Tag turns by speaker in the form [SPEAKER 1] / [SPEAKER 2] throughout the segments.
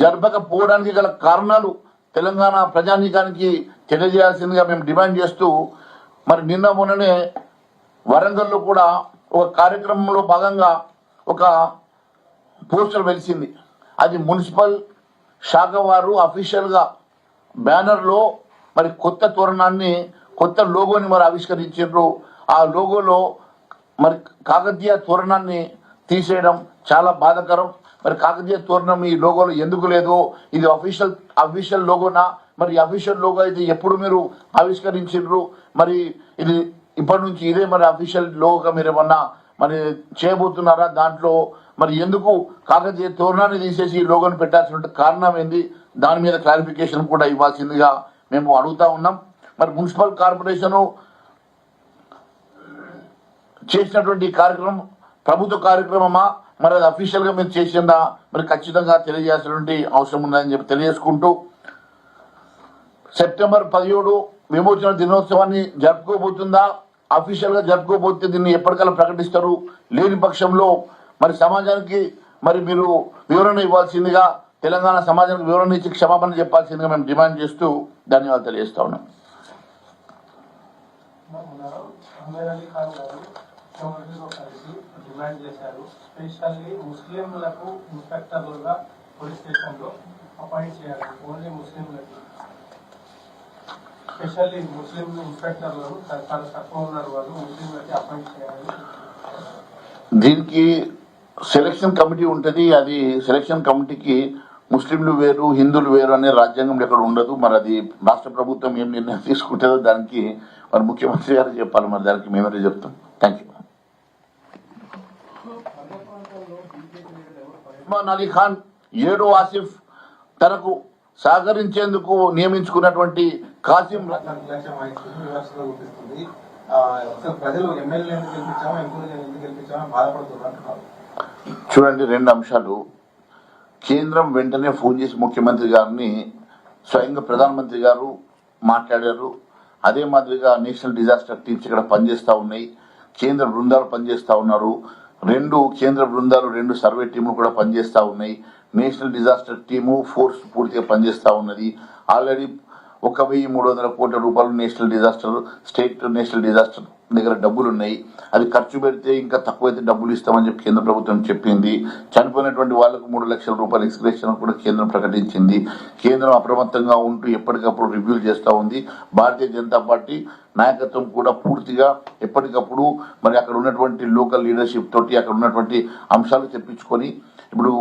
[SPEAKER 1] జరపకపోవడానికి గల కారణాలు తెలంగాణ ప్రజానీకానికి తెలియజేయాల్సిందిగా మేము డిమాండ్ చేస్తూ మరి నిన్న మొన్ననే వరంగల్లో కూడా ఒక కార్యక్రమంలో భాగంగా ఒక పోస్టర్ వెలిసింది. అది మున్సిపల్ శాఖ వారు అఫీషియల్గా బ్యానర్లో మరి కొత్త తోరణాన్ని కొత్త లోగోని మరి ఆవిష్కరించారు. ఆ లోగోలో మరి కాకతీయ తోరణాన్ని తీసేయడం చాలా బాధాకరం. మరి కాకతీయ తోరణం ఈ లోగోలో ఎందుకు లేదు? ఇది అఫీషియల్ అఫీషియల్ లోగోనా? మరి అఫీషియల్ లోగో అయితే ఎప్పుడు మీరు ఆవిష్కరించారు మరి ఇది ఇప్పటి నుంచి ఇదే మరి అఫీషియల్ లోగోగా మీరు ఏమన్నా మరి చేయబోతున్నారా దాంట్లో? మరి ఎందుకు కాకతీయ తోరణాన్ని తీసేసి ఈ లోగోని పెట్టాల్సిన కారణం ఏంది? దాని మీద క్లారిఫికేషన్ కూడా ఇవ్వాల్సిందిగా మేము అడుగుతా ఉన్నాం. మరి మున్సిపల్ కార్పొరేషను చేసినటువంటి కార్యక్రమం ప్రభుత్వ కార్యక్రమమా? మరి అది అఫీషియల్గా మీరు చేసిందా? మరి ఖచ్చితంగా తెలియజేయాల్సినటువంటి అవసరం ఉందని చెప్పి తెలియజేసుకుంటూ సెప్టెంబర్ పదిహేడు విమోచన దినోత్సవాన్ని జరుపుకోబోతుందా? అఫీషియల్గా జరుపుకోబోతే దీన్ని ఎప్పటికల్లా ప్రకటిస్తారు? లేని పక్షంలో మరి సమాజానికి మరి మీరు వివరణ ఇవ్వాల్సిందిగా తెలంగాణ సమాజానికి వివరణ ఇచ్చి క్షమాపణ చెప్పాల్సిందిగా మేము డిమాండ్ చేస్తూ ధన్యవాదాలు తెలియజేస్తా ఉన్నాం.
[SPEAKER 2] అమీర్ అలీ ముఖ్యమంత్రితో కలిసి డిమాండ్ చేశారు స్పెషల్లీ ముస్లింలకు ఇన్స్పెక్టర్లుగా పోలీస్ స్టేషన్లో అపాయింట్ చేయాలి. ఓన్లీ ముస్లింలకి. స్పెషల్లీ ముస్లిం ఇన్స్పెక్టర్లను చాలా తక్కువ ఉన్నారు వాళ్ళు ముస్లింలకి అపాయింట్ చేయాలి.
[SPEAKER 1] దీనికి సెలక్షన్ కమిటీ ఉంటుంది. అది సెలక్షన్ కమిటీకి ముస్లింలు వేరు హిందువులు వేరు అనే రాజ్యాంగం ఎక్కడ ఉండదు. మరి అది రాష్ట్ర ప్రభుత్వం ఏం నిర్ణయం తీసుకుంటుందో దానికి మరి ముఖ్యమంత్రి గారు చెప్పాలి. మరి దానికి మేమే చెప్తాం. థ్యాంక్ యూ ఉస్మాన్ అలీ ఖాన్ ఏడో ఆసిఫ్ తనకు సహకరించేందుకు నియమించుకున్నటువంటి కాసిం చూడండి రెండు అంశాలు. కేంద్రం వెంటనే ఫోన్ చేసి ముఖ్యమంత్రి గారిని స్వయంగా ప్రధానమంత్రి గారు మాట్లాడారు. అదే మాదిరిగా నేషనల్ డిజాస్టర్ టీమ్స్ ఇక్కడ పనిచేస్తూ ఉన్నాయి. కేంద్ర బృందాలు పనిచేస్తూ ఉన్నారు. రెండు కేంద్ర బృందాలు రెండు సర్వే టీములు కూడా పనిచేస్తూ ఉన్నాయి. నేషనల్ డిజాస్టర్ టీము ఫోర్స్ పూర్తిగా పనిచేస్తూ ఉన్నది. ఆల్రెడీ ఒక వెయ్యి మూడు వందల కోట్ల రూపాయలు national disaster state national disaster దగ్గర డబ్బులు ఉన్నాయి అది ఖర్చు పెడితే ఇంకా తక్కువైతే డబ్బులు ఇస్తామని చెప్పి కేంద్ర ప్రభుత్వం చెప్పింది. చనిపోయినటువంటి వాళ్ళకు మూడు లక్షల రూపాయల ఎక్స్గ్రేషన్ కూడా కేంద్రం ప్రకటించింది. కేంద్రం అప్రమత్తంగా ఉంటూ ఎప్పటికప్పుడు రివ్యూలు చేస్తూ ఉంది. భారతీయ జనతా పార్టీ నాయకత్వం కూడా పూర్తిగా ఎప్పటికప్పుడు మరి అక్కడ ఉన్నటువంటి లోకల్ లీడర్షిప్ తోటి అక్కడ ఉన్నటువంటి అంశాలు తెప్పించుకొని ఇప్పుడు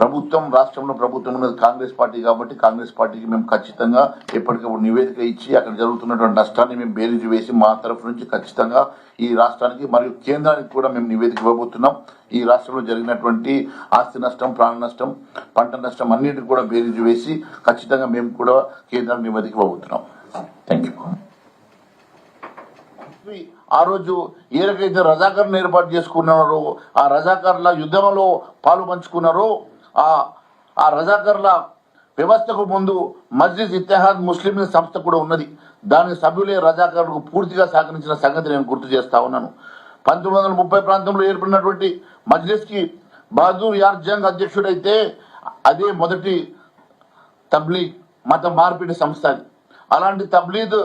[SPEAKER 1] ప్రభుత్వం రాష్ట్రంలో ప్రభుత్వం ఉన్నది కాంగ్రెస్ పార్టీ కాబట్టి కాంగ్రెస్ పార్టీకి మేము ఖచ్చితంగా ఎప్పటికప్పుడు నివేదిక ఇచ్చి అక్కడ జరుగుతున్నటువంటి నష్టాన్ని మేము బేరీజు వేసి మా తరఫు నుంచి ఖచ్చితంగా ఈ రాష్ట్రానికి మరియు కేంద్రానికి కూడా మేము నివేదిక ఇవ్వబోతున్నాం. ఈ రాష్ట్రంలో జరిగినటువంటి ఆస్తి నష్టం ప్రాణ నష్టం పంట నష్టం అన్నింటికి కూడా బేరీజు వేసి ఖచ్చితంగా మేము కూడా కేంద్రానికి నివేదిక ఇవ్వబోతున్నాం. థ్యాంక్ యూ ఆ రోజు ఏ రకైతే రజాకర్ను ఏర్పాటు చేసుకున్నారో ఆ రజాకర్ల యుద్ధంలో పాలు పంచుకున్నారో ఆ రజాకర్ల వ్యవస్థకు ముందు మస్జిద్ ఇత్తెహాద్ ముస్లిం సంస్థ కూడా ఉన్నది. దాని సభ్యులే రజాకర్లకు పూర్తిగా సహకరించిన సంగతి నేను గుర్తు చేస్తా ఉన్నాను. పంతొమ్మిది వందల ముప్పై ప్రాంతంలో ఏర్పడినటువంటి మజ్లిస్కి బహదూర్ యార్ జంగ్ అధ్యక్షుడైతే అదే మొదటి తబ్లీగ్ మత మార్పిడి సంస్థ అలాంటి తబ్లీద్